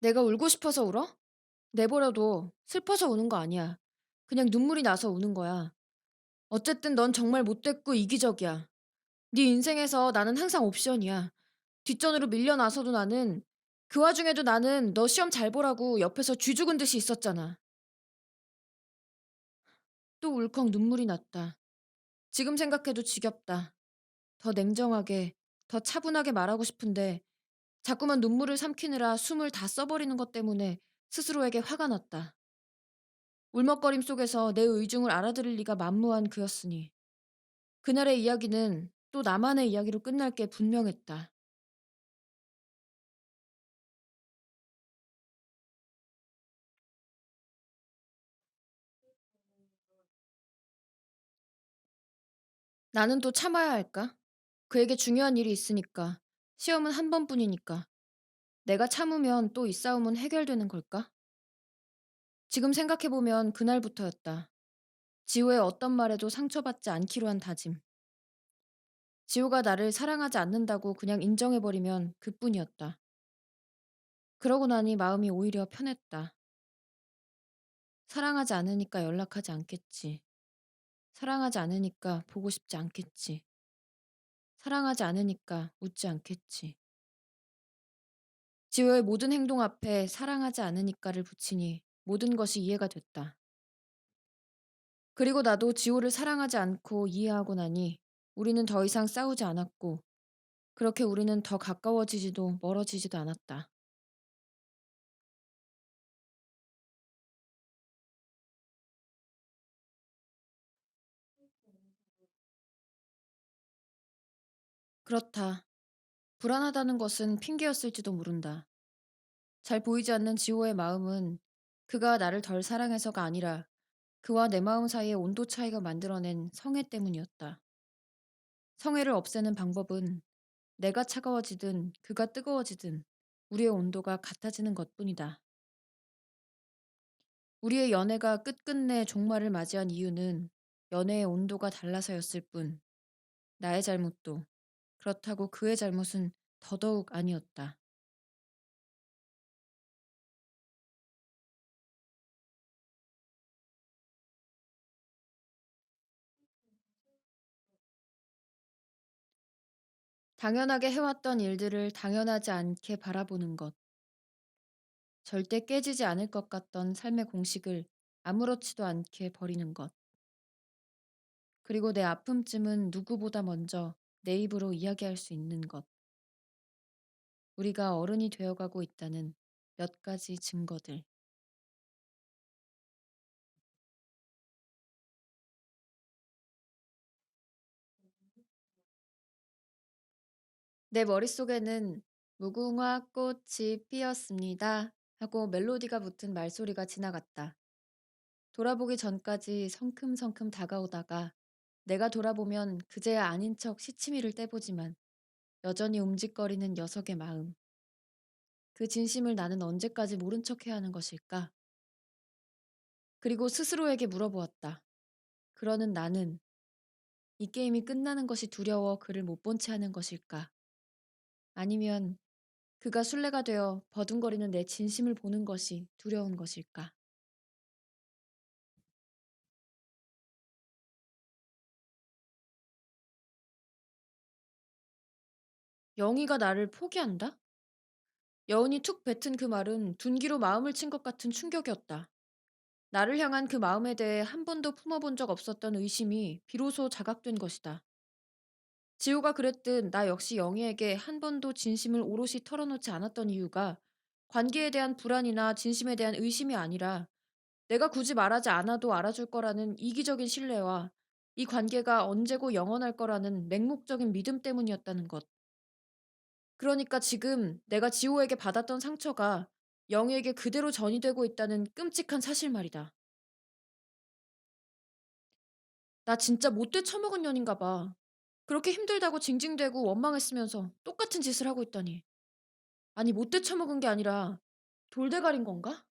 내가 울고 싶어서 울어? 내버려둬. 슬퍼서 우는 거 아니야. 그냥 눈물이 나서 우는 거야. 어쨌든 넌 정말 못됐고 이기적이야. 네 인생에서 나는 항상 옵션이야. 뒷전으로 밀려나서도 나는 그 와중에도 나는 너 시험 잘 보라고 옆에서 쥐 죽은 듯이 있었잖아. 또 울컥 눈물이 났다. 지금 생각해도 지겹다. 더 냉정하게, 더 차분하게 말하고 싶은데 자꾸만 눈물을 삼키느라 숨을 다 써버리는 것 때문에 스스로에게 화가 났다. 울먹거림 속에서 내 의중을 알아들을 리가 만무한 그였으니 그날의 이야기는 또 나만의 이야기로 끝날 게 분명했다. 나는 또 참아야 할까? 그에게 중요한 일이 있으니까. 시험은 한 번뿐이니까. 내가 참으면 또 이 싸움은 해결되는 걸까? 지금 생각해보면 그날부터였다. 지호의 어떤 말에도 상처받지 않기로 한 다짐. 지호가 나를 사랑하지 않는다고 그냥 인정해버리면 그뿐이었다. 그러고 나니 마음이 오히려 편했다. 사랑하지 않으니까 연락하지 않겠지. 사랑하지 않으니까 보고 싶지 않겠지. 사랑하지 않으니까 웃지 않겠지. 지호의 모든 행동 앞에 사랑하지 않으니까를 붙이니 모든 것이 이해가 됐다. 그리고 나도 지호를 사랑하지 않고 이해하고 나니 우리는 더 이상 싸우지 않았고 그렇게 우리는 더 가까워지지도 멀어지지도 않았다. 그렇다. 불안하다는 것은 핑계였을지도 모른다. 잘 보이지 않는 지호의 마음은 그가 나를 덜 사랑해서가 아니라 그와 내 마음 사이의 온도 차이가 만들어낸 성애 때문이었다. 성애를 없애는 방법은 내가 차가워지든 그가 뜨거워지든 우리의 온도가 같아지는 것뿐이다. 우리의 연애가 끝끝내 종말을 맞이한 이유는 연애의 온도가 달라서였을 뿐 나의 잘못도 그렇다고 그의 잘못은 더더욱 아니었다. 당연하게 해왔던 일들을 당연하지 않게 바라보는 것. 절대 깨지지 않을 것 같던 삶의 공식을 아무렇지도 않게 버리는 것. 그리고 내 아픔쯤은 누구보다 먼저 내 입으로 이야기할 수 있는 것. 우리가 어른이 되어가고 있다는 몇 가지 증거들. 내 머릿속에는 무궁화 꽃이 피었습니다. 하고 멜로디가 붙은 말소리가 지나갔다. 돌아보기 전까지 성큼성큼 다가오다가 내가 돌아보면 그제야 아닌 척 시치미를 떼보지만 여전히 움직거리는 녀석의 마음. 그 진심을 나는 언제까지 모른 척 해야 하는 것일까? 그리고 스스로에게 물어보았다. 그러는 나는 이 게임이 끝나는 것이 두려워 그를 못 본 채 하는 것일까? 아니면 그가 술래가 되어 버둥거리는 내 진심을 보는 것이 두려운 것일까? 영희가 나를 포기한다? 여운이 툭 뱉은 그 말은 둔기로 마음을 친 것 같은 충격이었다. 나를 향한 그 마음에 대해 한 번도 품어본 적 없었던 의심이 비로소 자각된 것이다. 지호가 그랬듯 나 역시 영희에게 한 번도 진심을 오롯이 털어놓지 않았던 이유가 관계에 대한 불안이나 진심에 대한 의심이 아니라 내가 굳이 말하지 않아도 알아줄 거라는 이기적인 신뢰와 이 관계가 언제고 영원할 거라는 맹목적인 믿음 때문이었다는 것. 그러니까 지금 내가 지호에게 받았던 상처가 영희에게 그대로 전이되고 있다는 끔찍한 사실 말이다. 나 진짜 못돼 처먹은 년인가 봐. 그렇게 힘들다고 징징대고 원망했으면서 똑같은 짓을 하고 있다니. 아니 못돼 처먹은 게 아니라 돌대가린 건가?